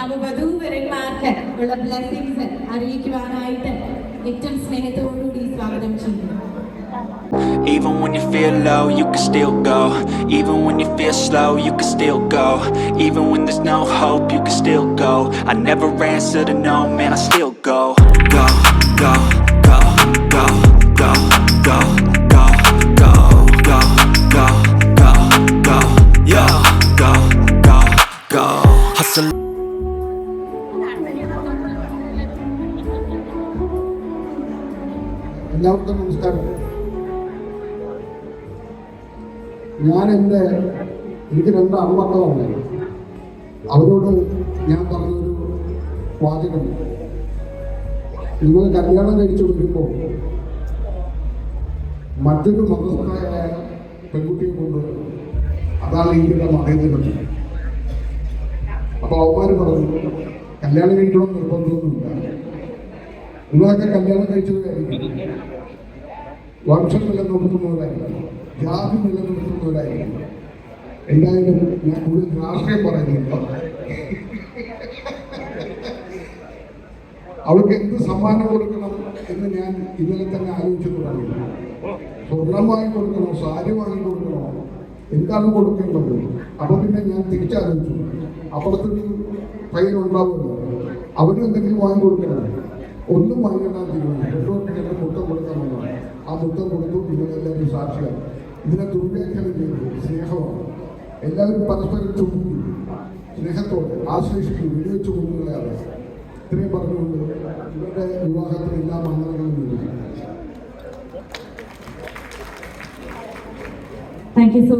നവവധൂവരന്മാർക്ക് ഉള്ള ബ്ലെസ്സിങ്സ് അറിയിക്കുവാനായിട്ട് ഏറ്റവും സ്നേഹത്തോടുകൂടി സ്വാഗതം ചെയ്യുന്നു Even when you feel low, you can still go. Even when you feel slow, you can still go. Even when there's no hope, you can still go. I never answer to no, man, I still go. Go, എല്ലാവർക്കും നമസ്കാരം. ഞാൻ എന്റെ എനിക്ക് രണ്ട് അമ്മക്കളാണ് അവരോട് ഞാൻ പറഞ്ഞൊരു വാചകം. നിങ്ങൾ കല്യാണം കഴിച്ചു വരുമ്പോൾ മറ്റൊരു മതസ്ഥായ പെൺകുട്ടിയെ കൊണ്ട് അതാണ് ഇന്ത്യയുടെ മതേതരം അപ്പോൾ അവന്മാർ പറഞ്ഞു കല്യാണം കഴിക്കണം നിർബന്ധമൊന്നുമില്ല. നിങ്ങളൊക്കെ കല്യാണം കഴിച്ചവരായിരിക്കും വംശം നിലനിർത്തുന്നവരായിരിക്കും ജാതി നിലനിർത്തുന്നവരായിരിക്കും എന്തായാലും ഞാൻ കൂടുതൽ രാഷ്ട്രീയം പറയുന്നില്ല. അവൾക്ക് എന്ത് സമ്മാനം കൊടുക്കണം എന്ന് ഞാൻ ഇന്നലെ തന്നെ ആലോചിച്ചു തുടങ്ങി. സ്വർണം വാങ്ങി കൊടുക്കണോ സാരി വാങ്ങി കൊടുക്കണോ. എന്താണ് കൊടുക്കേണ്ടത്? അപ്പൊ പിന്നെ ഞാൻ തിരിച്ചാലോചിച്ചു. അപ്പുറത്തൊരു പയ്യനുണ്ടാവുമല്ലോ അവരും എന്തെങ്കിലും വാങ്ങി കൊടുക്കണം. ഒന്നും പറയണ്ടാൻ തീരുമാനം. രണ്ടോട്ടിങ്ങനെ മുത്തം ആ മുത്തം കൊടുത്തു നിങ്ങളെല്ലാവരും സാക്ഷിയാണ് ഇതിനെ ദുർവ്യാഖ്യാനം ചെയ്തു സ്നേഹമാണ്. എല്ലാവരും പരസ്പരം ചുമക്കും സ്നേഹത്തോടെ ആശ്ലേഷിക്കും വെടിവെച്ച് കൊണ്ടുകളയാണ് ഇത്രയും പറഞ്ഞുകൊണ്ട് ഇവരുടെ വിവാഹത്തിന് എല്ലാ മംഗളങ്ങളും നേരുന്നു. Thank you so